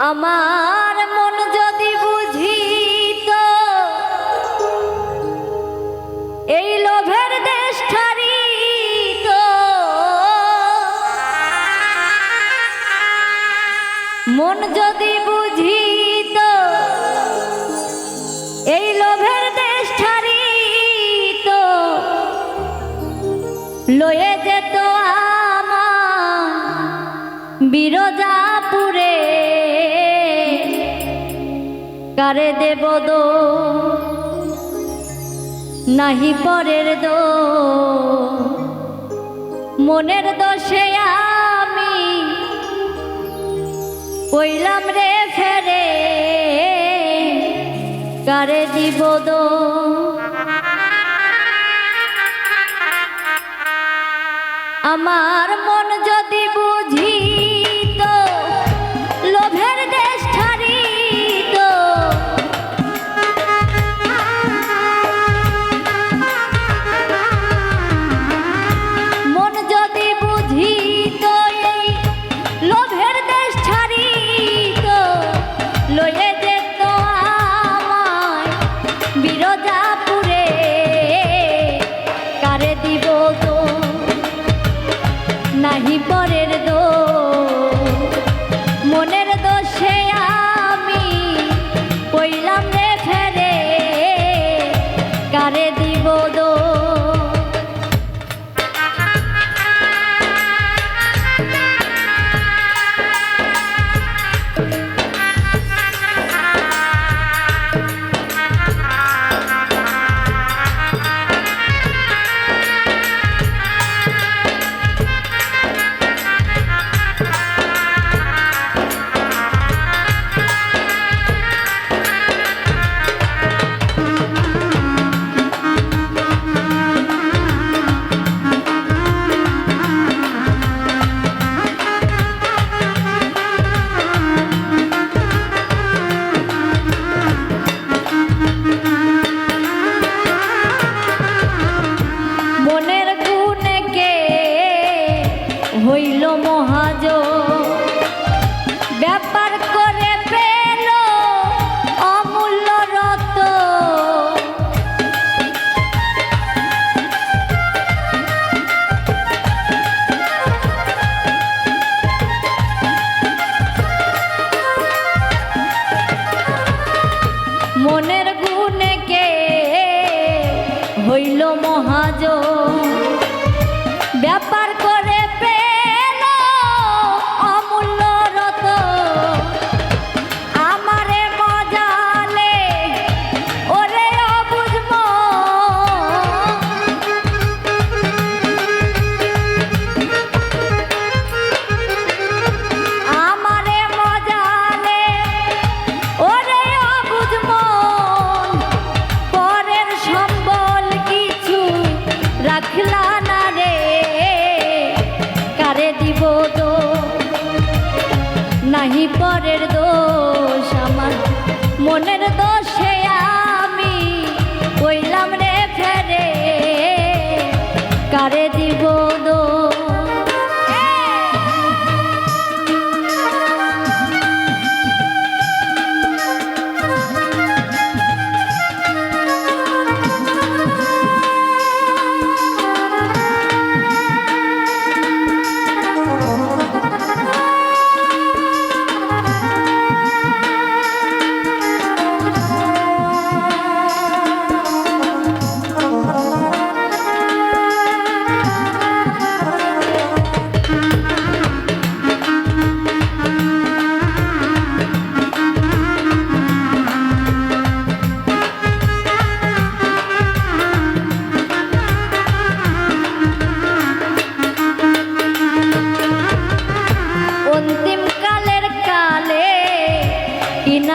আমার মন যদি বুঝিত কারে দেব দো নাহি পরের দো মনের দোষে আমি কইলাম রে ফেরে, কারে দিব দো আমার মন যদি বুঝিত নাহি পরের দো lomo. কারে দিব দো নাহি পরের দোষ আমার। মনের দোষে আমি কইলাম রে ফেরে। কারে দিব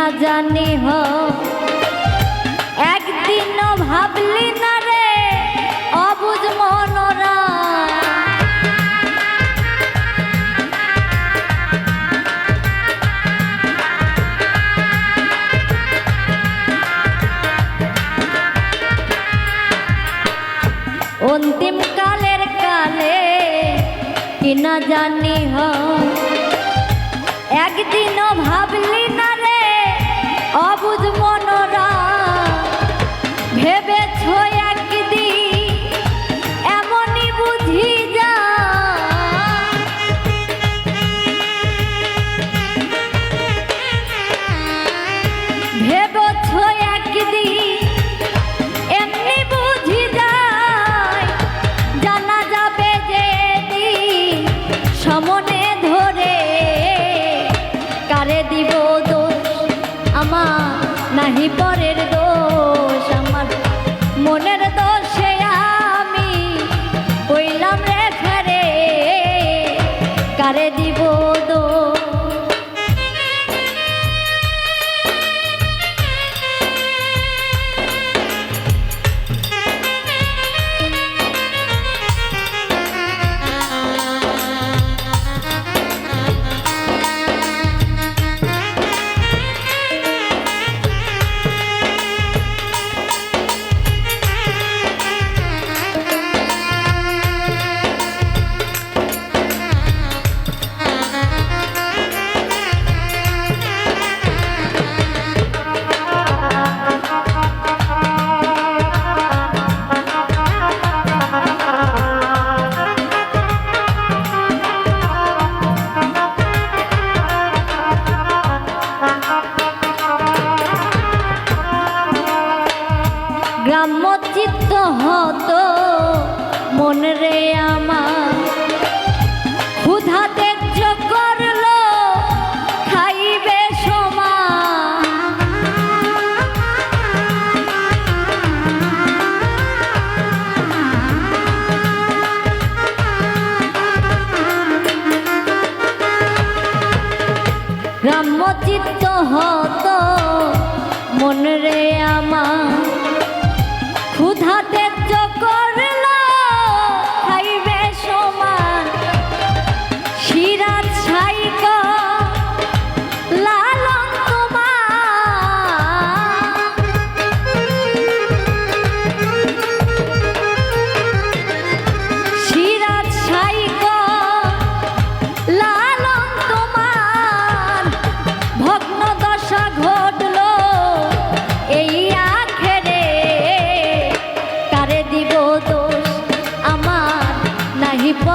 না জানি হ। একদিন ভাবলি না রে, অবুজ মনরা। অন্তিম কালের কালে কিনা জানি হ। একদিন ভাবলি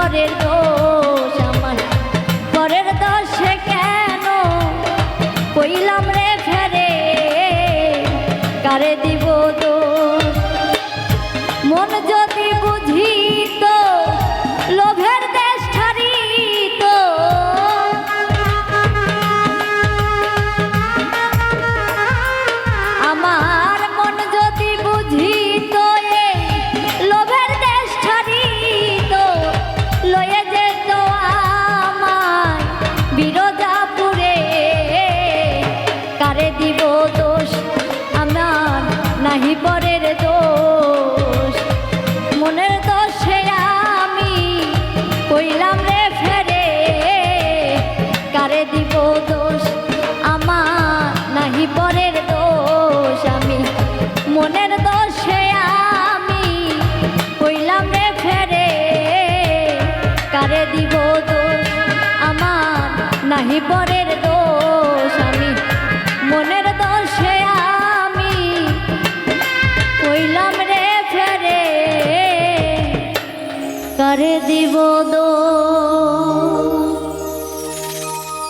পরের কেন কইলাম রে কারে দিব মন যদি বুঝি নাহি পরের দোষ আমি মনের দোষে আমি কইলাম রে ফেরে। করে দিব দোষ?